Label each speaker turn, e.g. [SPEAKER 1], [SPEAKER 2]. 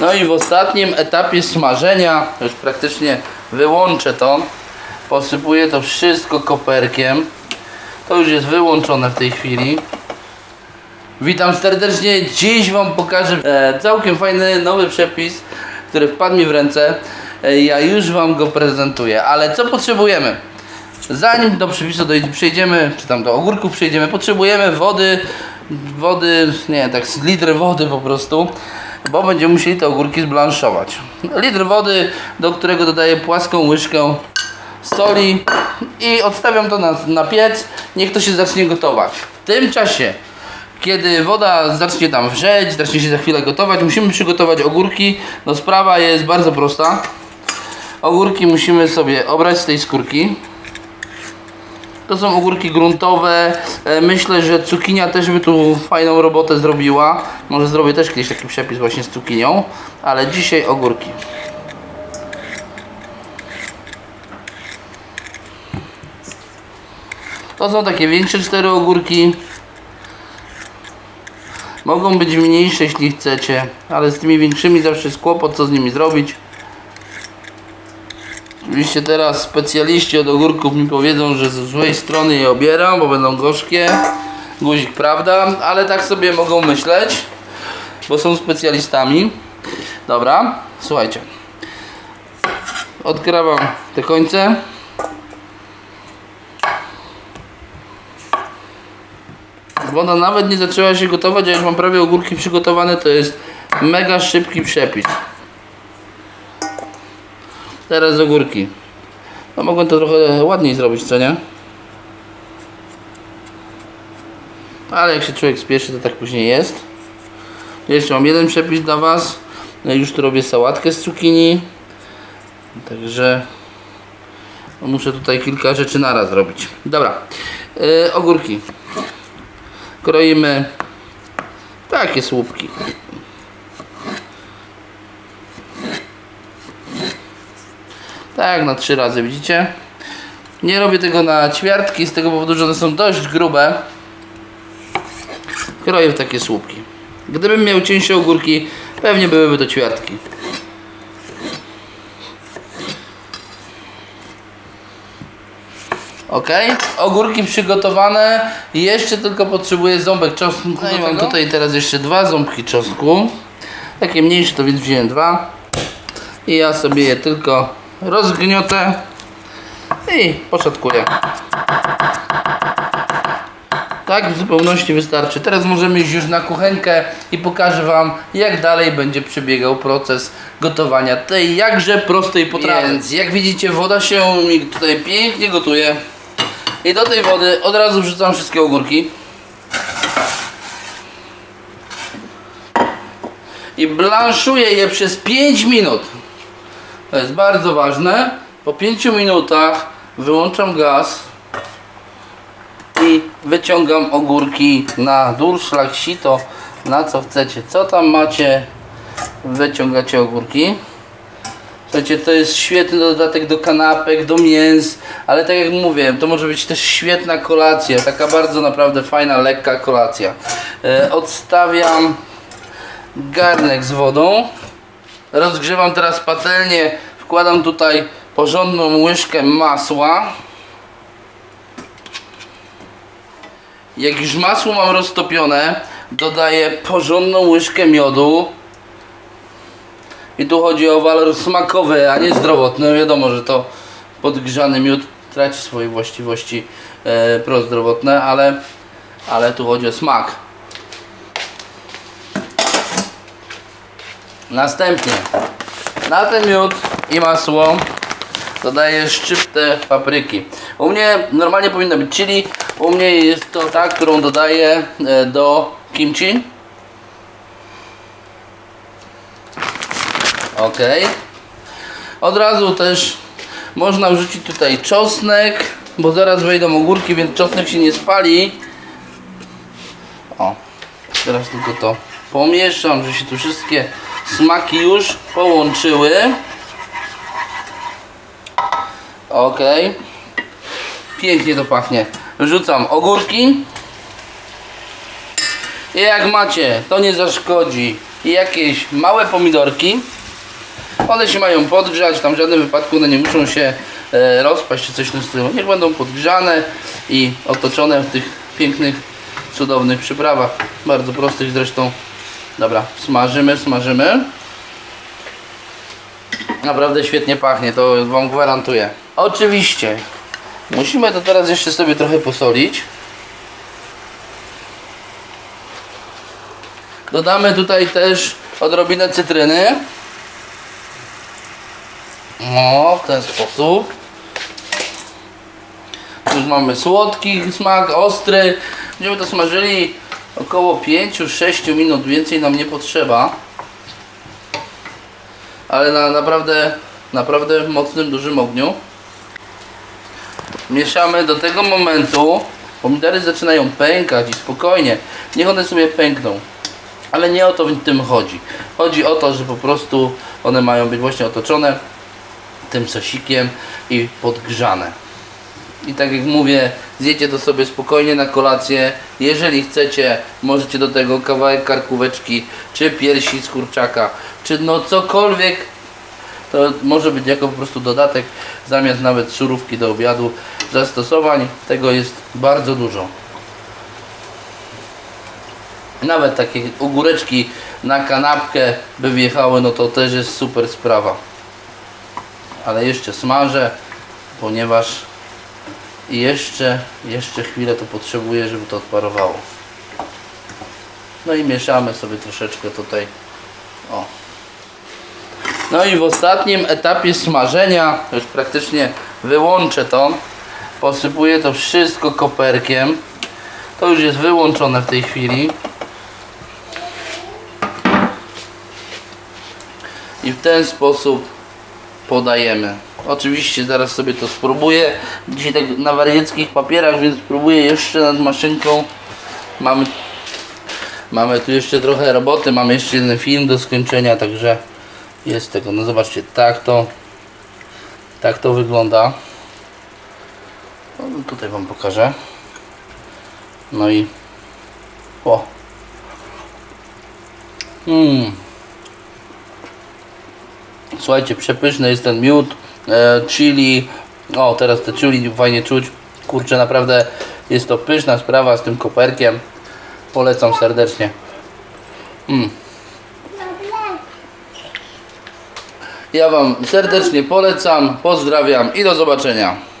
[SPEAKER 1] No i w ostatnim etapie smażenia, już praktycznie wyłączę to, posypuję to wszystko koperkiem. To już jest wyłączone w tej chwili. Witam serdecznie. Dziś Wam pokażę e, całkiem fajny nowy przepis, który wpadł mi w ręce. E, ja już Wam go prezentuję, ale co potrzebujemy? Zanim do przepisu przejdziemy, czy tam do ogórków przejdziemy, potrzebujemy wody, wody, nie tak, z litr wody po prostu, bo będziemy musieli te ogórki zblanszować. Litr wody, do którego dodaję płaską łyżkę soli i odstawiam to na, na piec, niech to się zacznie gotować. W tym czasie, kiedy woda zacznie tam wrzeć, zacznie się za chwilę gotować, musimy przygotować ogórki. No sprawa jest bardzo prosta. Ogórki musimy sobie obrać z tej skórki. To są ogórki gruntowe. E, Myślę, że cukinia też by tu fajną robotę zrobiła. Może zrobię też kiedyś taki przepis właśnie z cukinią, ale dzisiaj ogórki. To są takie większe cztery ogórki. Mogą być mniejsze, jeśli chcecie, ale z tymi większymi zawsze jest kłopot, co z nimi zrobić. Oczywiście teraz specjaliści od ogórków mi powiedzą, że z złej strony je obieram, bo będą gorzkie. Guzik, prawda? Ale tak sobie mogą myśleć, bo są specjalistami. Dobra, słuchajcie. Odkrawam te końce. Woda nawet nie zaczęła się gotować, a już mam prawie ogórki przygotowane. To jest mega szybki przepis. Teraz ogórki. No mogłem to trochę ładniej zrobić, co nie? Ale jak się człowiek spieszy, to tak później jest. Jeszcze mam jeden przepis dla Was. No już tu robię sałatkę z cukinii. Także muszę tutaj kilka rzeczy naraz zrobić. Dobra. Yy, ogórki. Kroimy takie słupki. Tak, na trzy razy, widzicie? Nie robię tego na ćwiartki z tego powodu, że one są dość grube. Kroję w takie słupki. Gdybym miał cieńsze ogórki, pewnie byłyby to ćwiartki. Ok, ogórki przygotowane. Jeszcze tylko potrzebuję ząbek czosnku. No mam tutaj teraz jeszcze dwa ząbki czosnku. Takie mniejsze, to więc wziąłem dwa. I ja sobie je tylko rozgniotę i poszatkuję. Tak w zupełności wystarczy. Teraz możemy iść już na kuchenkę i pokażę Wam, jak dalej będzie przebiegał proces gotowania tej jakże prostej potrawy. Więc jak widzicie, woda się mi tutaj pięknie gotuje. I do tej wody od razu wrzucam wszystkie ogórki. I blanszuję je przez 5 minut. To jest bardzo ważne. Po 5 minutach wyłączam gaz i wyciągam ogórki na durszlak, sito, na co chcecie. Co tam macie, wyciągacie ogórki. Słuchajcie, to jest świetny dodatek do kanapek, do mięs, ale tak jak mówię, to może być też świetna kolacja, taka bardzo naprawdę fajna, lekka kolacja. E, odstawiam garnek z wodą. Rozgrzewam teraz patelnię, wkładam tutaj porządną łyżkę masła. Jak już masło mam roztopione, dodaję porządną łyżkę miodu. I tu chodzi o walor smakowy, a nie zdrowotny. Wiadomo, że to podgrzany miód traci swoje właściwości e, prozdrowotne, ale, ale tu chodzi o smak. Następnie na ten miód i masło dodaję szczyptę papryki. U mnie normalnie powinno być chili, u mnie jest to ta, którą dodaję e, do kimchi. Ok. Od razu też można wrzucić tutaj czosnek, bo zaraz wejdą ogórki, więc czosnek się nie spali. O, teraz tylko to pomieszam, że się tu wszystkie smaki już połączyły. Ok. Pięknie to pachnie. Wrzucam ogórki. I jak macie, to nie zaszkodzi. jakieś małe pomidorki. One się mają podgrzać, tam w żadnym wypadku one nie muszą się e, rozpaść czy coś w tym stylu. Niech będą podgrzane i otoczone w tych pięknych, cudownych przyprawach. Bardzo prostych zresztą. Dobra, smażymy, smażymy. Naprawdę świetnie pachnie, to Wam gwarantuję. Oczywiście, musimy to teraz jeszcze sobie trochę posolić. Dodamy tutaj też odrobinę cytryny. No, w ten sposób. Już mamy słodki smak, ostry. Będziemy to smażyli około 5-6 minut, więcej nam nie potrzeba. Ale na naprawdę, naprawdę mocnym, dużym ogniu. Mieszamy do tego momentu. Pomidory zaczynają pękać i spokojnie. Niech one sobie pękną. Ale nie o to w tym chodzi. Chodzi o to, że po prostu one mają być właśnie otoczone tym sosikiem i podgrzane. I tak jak mówię, zjecie to sobie spokojnie na kolację. Jeżeli chcecie, możecie do tego kawałek karkóweczki, czy piersi z kurczaka, czy no cokolwiek. To może być jako po prostu dodatek, zamiast nawet surówki do obiadu. Zastosowań tego jest bardzo dużo. Nawet takie ogóreczki na kanapkę by wjechały, no to też jest super sprawa. Ale jeszcze smażę, ponieważ jeszcze, jeszcze chwilę to potrzebuję, żeby to odparowało. No i mieszamy sobie troszeczkę tutaj. O. No i w ostatnim etapie smażenia, już praktycznie wyłączę to, posypuję to wszystko koperkiem. To już jest wyłączone w tej chwili. I w ten sposób podajemy. Oczywiście zaraz sobie to spróbuję. Dzisiaj tak na warieckich papierach, więc spróbuję jeszcze nad maszynką. Mamy, mamy tu jeszcze trochę roboty, mamy jeszcze jeden film do skończenia, także jest tego. No zobaczcie, tak to tak to wygląda. No, tutaj Wam pokażę. No i o. Mm. Słuchajcie, przepyszny jest ten miód, chili. O, teraz te chili fajnie czuć. Kurczę, naprawdę jest to pyszna sprawa z tym koperkiem. Polecam serdecznie. Mm. Ja Wam serdecznie polecam, pozdrawiam i do zobaczenia.